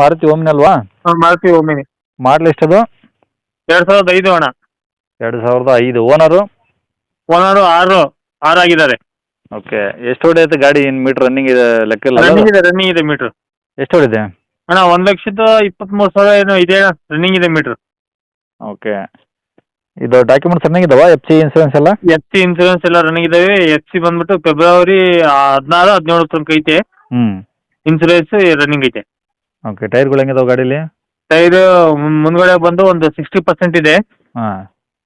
Maruti Omni ಅಲ್ವಾ? Maruti Omni. Model ಎಷ್ಟದು? ಎರಡ್ ಸಾವಿರದ ಐದು ಅಣ್ಣ. ಎರಡ್ ಸಾವಿರದ ಐದು. ಓನರು? ಓನರು ಆರು ಆರು ಆಗಿದ್ದಾರೆ. ಓಕೆ. ಎಷ್ಟು ಹೊಡೆಯುತ್ತೆ ಗಾಡಿ? ಏನು ಮೀಟರ್ ರನ್ನಿಂಗ್ ಇದೆ ಲೆಕ್ಕ ಇಲ್ಲ ರನ್ನಿಂಗ್ ಇದೆ ರನ್ನಿಂಗ್ ಇದೆ ಮೀಟ್ರ್. ಎಷ್ಟು ಹೊಡಿದೆ ಅಣ್ಣ ಒಂದು ಲಕ್ಷದ ಇಪ್ಪತ್ತ್ಮೂರು ಸಾವಿರ ಏನೋ ಇದೆ ರನ್ನಿಂಗ್ ಇದೆ ಮೀಟರ್. ಓಕೆ. ಇದು ಡಾಕ್ಯುಮೆಂಟ್ಸ್ ರನ್ನಿಂಗ್ ಇದಾವ? ಎಫ್ ಸಿ ಇನ್ಸೂರೆನ್ಸ್ ಎಲ್ಲ? ಎಫ್ ಸಿ ಇನ್ಸೂರೆನ್ಸ್ ಎಲ್ಲ ರನ್ನಿಂಗ್ ಇದಾವೆ. ಎಫ್ ಸಿ ಬಂದ್ಬಿಟ್ಟು ಫೆಬ್ರವರಿ ಹದಿನಾರು ಹದಿನೇಳು ತನಕ ಐತೆ. ಹ್ಞೂ ಇನ್ಸೂರೆನ್ಸ್ ರನ್ನಿಂಗ್ ಐತೆ. ಓಕೆ ಟೈರ್ಗಳು ಹೆಂಗಿದಾವೆ ಗಾಡಿಲಿ ಟೈರ್ ಮುಂದ್ಗಡೆ ಬಂದು ಒಂದು ಸಿಕ್ಸ್ಟಿ ಪರ್ಸೆಂಟ್ ಇದೆ ಹಾಂ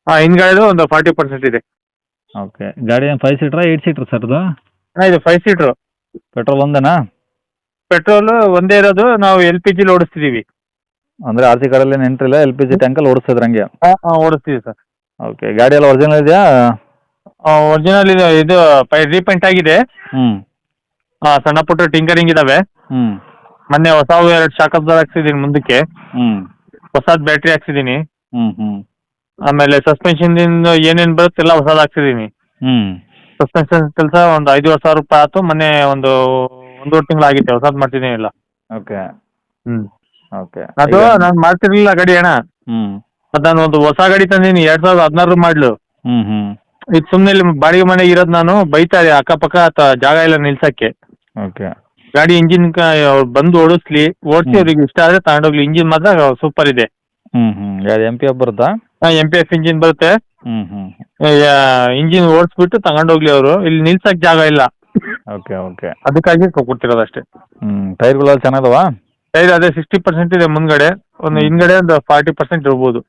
ಆ, ಹಿಂದ್ಗಡೆದು ಒಂದು ಫಾರ್ಟಿ ಪರ್ಸೆಂಟ್ ಇದೆ ಓಕೆ ಗಾಡಿ ಏನು ಫೈವ್ ಸೀಟ್ರಾ ಏಟ್ ಸೀಟ್ರ್ ಸರ್ ಅದು ಇದು ಫೈವ್ ಸೀಟ್ರು ಪೆಟ್ರೋಲ್ ಒಂದೇನಾ ಪೆಟ್ರೋಲ್ ಒಂದೇ ಇರೋದು ನಾವು ಎಲ್ ಪಿ ಜಿಲಿ ಓಡಿಸ್ತಿದೀವಿ ಅಂದರೆ ಆರ್ ಸಿ ಕಾರ್ಡಲ್ಲಿ ನೆಂಟ್ರಿಲ್ಲ ಎಲ್ ಪಿ ಜಿ ಟ್ಯಾಂಕಲ್ಲಿ ಓಡಿಸ್ತಿದ್ರೆ ಹಂಗೆ ಓಡಿಸ್ತೀವಿ ಸರ್ ಓಕೆ ಗಾಡಿ ಎಲ್ಲ ಒರಿಜಿನಲ್ ಇದೆಯಾ ಒರಿಜಿನಲ್ ಇದು ಇದು ರೀಪೇಂಟ್ ಆಗಿದೆ ಹ್ಞೂ ಆ, ಸಣ್ಣ ಪುಟ್ಟ ಟಿಂಕರಿಂಗ್ ಇದಾವೆ ಹ್ಞೂ ಮೊನ್ನೆ ಹೊಸ ಎರಡು ಶಾಕ್ ಅಬ್ಸರ್ ಹಾಕ್ಸಿದೀನಿ ಮುಂದಕ್ಕೆ. ಹ್ಞೂ ಹೊಸದ್ ಬ್ಯಾಟ್ರಿ ಹಾಕ್ಸಿದೀನಿ. ಹ್ಞೂ ಹ್ಞೂ ಆಮೇಲೆ ಸಸ್ಪೆನ್ಶನ್ ಏನೇನ್ ಬರುತ್ತೆ ಎಲ್ಲ ಹೊಸದ್ ಹಾಕ್ಸಿದೀನಿ. ಹ್ಞೂ ಸಸ್ಪೆನ್ಷನ್ ಕೆಲಸ ಒಂದು ಐದುವರೆ ಸಾವಿರ ರೂಪಾಯಿ ಆಯ್ತು ಮೊನ್ನೆ ಒಂದು ಒಂದೂವರೆ ತಿಂಗಳು ಆಗಿತ್ತು ಹೊಸದ್ ಮಾಡ್ತಿದ್ದೀನಿ ಎಲ್ಲ. ಓಕೆ. ಹ್ಮ್. ಓಕೆ. ಅದು ನಾನ್ ಮಾಡ್ತಿರ್ಲಿಲ್ಲ ಗಾಡಿ ಅಣ್ಣ. ಹ್ಞೂ ಅದು ನಾನು ಒಂದು ಹೊಸ ಗಾಡಿ ತಂದೀನಿ ಎರಡ್ ಸಾವಿರದ ಹದಿನಾರು ಮಾಡ್ಲು. ಹ್ಞೂ ಹ್ಞೂ ಇದು ಸುಮ್ಮನೆ ಇಲ್ಲಿ ಬಾಡಿಗೆ ಮನೆಗೆ ಇರೋದ್ ನಾನು ಬೈತಾರೆ ಅಕ್ಕಪಕ್ಕ ತ- ಜಾಗ ಇಲ್ಲ ನಿಲ್ಸಕ್ಕೆ. ಓಕೆ. ಗಾಡಿ ಇಂಜಿನ್ ಬಂದು ಓಡಿಸ್ಲಿ ಓಡಿಸಿ. ಅವ್ರಿಗೆ ಇಷ್ಟ ಆದ್ರೆ ತಗೊಂಡೋಗ್ಲಿ. ಇಂಜಿನ್ ಮಾತ್ರ ಸೂಪರ್ ಇದೆ. ಹ್ಮ್ ಹ್ಮ್. ಎಂ ಪಿ ಎಫ್ ಬರುತ್ತಾ? ಎಂ ಪಿ ಎಫ್ ಇಂಜಿನ್ ಬರುತ್ತೆ. ಹ್ಮ್ ಹ್ಮ್. ಇಂಜಿನ್ ಓಡಿಸ್ಬಿಟ್ಟು ತಗೊಂಡೋಗ್ಲಿ ಅವರು. ಇಲ್ಲಿ ನಿಲ್ಸಕ್ ಜಾಗ ಇಲ್ಲ. Okay okay. ಅದಕ್ಕಾಗಿ ಕೊಡ್ತಿರೋದು ಅಷ್ಟೇ. ಹ್ಮ್ ಟೈರ್ಗಳೆಲ್ಲ ಚೆನ್ನಾಗದವಾ? ಟೈರ್ ಅದೇ ಸಿಕ್ಸ್ಟಿ ಪರ್ಸೆಂಟ್ ಇದೆ ಮುಂದ್ಗಡೆ. ಒಂದು. ಹಿಂದ್ಗಡೆ ಒಂದು ಫಾರ್ಟಿ ಪರ್ಸೆಂಟ್ ಇರ್ಬೋದು.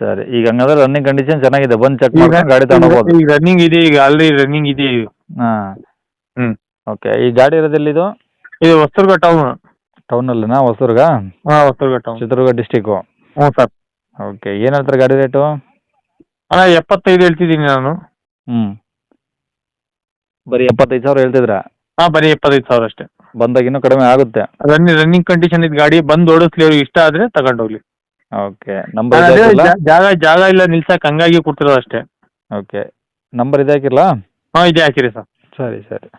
ಸರಿ ಈಗ ಹಂಗಾದ್ರೆ ರನ್ನಿಂಗ್ ಕಂಡೀಷನ್ ಚೆನ್ನಾಗಿದೆ. ಬಂದು ಚೆಕ್ ಮಾಡ್ಕೊಂಡು ಗಾಡಿ ತಗೊಂಡೋಗ್ಬೋದು ಈಗ ರನ್ನಿಂಗ್ ಇದೆ ಈಗ ಆಲ್ರೆಡಿ ರನ್ನಿಂಗ್ ಇದೆ. ಹಾಂ. ಹ್ಮ್. ಓಕೆ ಈ ಗಾಡಿ ಇರೋದೆಲ್ಲಿದು ಇದು ಹೊಸದುರ್ಗ ಟೌನ್ ಟೌನಲ್ಲಿನಾ ಹೊಸದುರ್ಗ? ಹಾ ಹೊಸದುರ್ಗ ಟೌನ್ ಚಿತ್ರದುರ್ಗ ಡಿಸ್ಟಿಕ್ ಹ್ಞೂ ಸರ್ ಓಕೆ ಏನು ಹೇಳ್ತಾರೆ ಗಾಡಿ ರೇಟು ಅಣ್ಣ ಎಪ್ಪತ್ತೈದು ಹೇಳ್ತಿದ್ದೀನಿ ನಾನು. ಹ್ಞೂ ಬರೀ ಎಪ್ಪತ್ತೈದು ಸಾವಿರ ಹೇಳ್ತಿದ್ರಾ ಹಾ ಬರೀ ಎಪ್ಪತ್ತೈದು ಸಾವಿರ ಅಷ್ಟೇ. ಬಂದಾಗ ಇನ್ನೂ ಕಡಿಮೆ ಆಗುತ್ತೆ. ರನ್ನಿಂಗ್ ರನ್ನಿಂಗ್ ಕಂಡೀಷನ್ ಇದ್ ಗಾಡಿ ಬಂದು ಓಡಿಸ್ಲಿ ಅವ್ರಿಗೆ ಇಷ್ಟ ಆದ್ರೆ ತಗೊಂಡೋಗ್ಲಿ. ಓಕೆ ನಂಬರ್ ಅದೇ ಜಾ- ಜಾಗ ಜಾಗ ಇಲ್ಲ ನಿಲ್ಸಕ್ ಹಂಗಾಗಿ ಕೊಡ್ತಿರೋದು ಅಷ್ಟೇ. ಓಕೆ ನಂಬರ್ ಇದೆ ಹಾಕಿರಲ್ಲ ಹಾಂ ಇದೆ ಹಾಕಿರಿ ಸರ್ ಸರಿ ಸರಿ.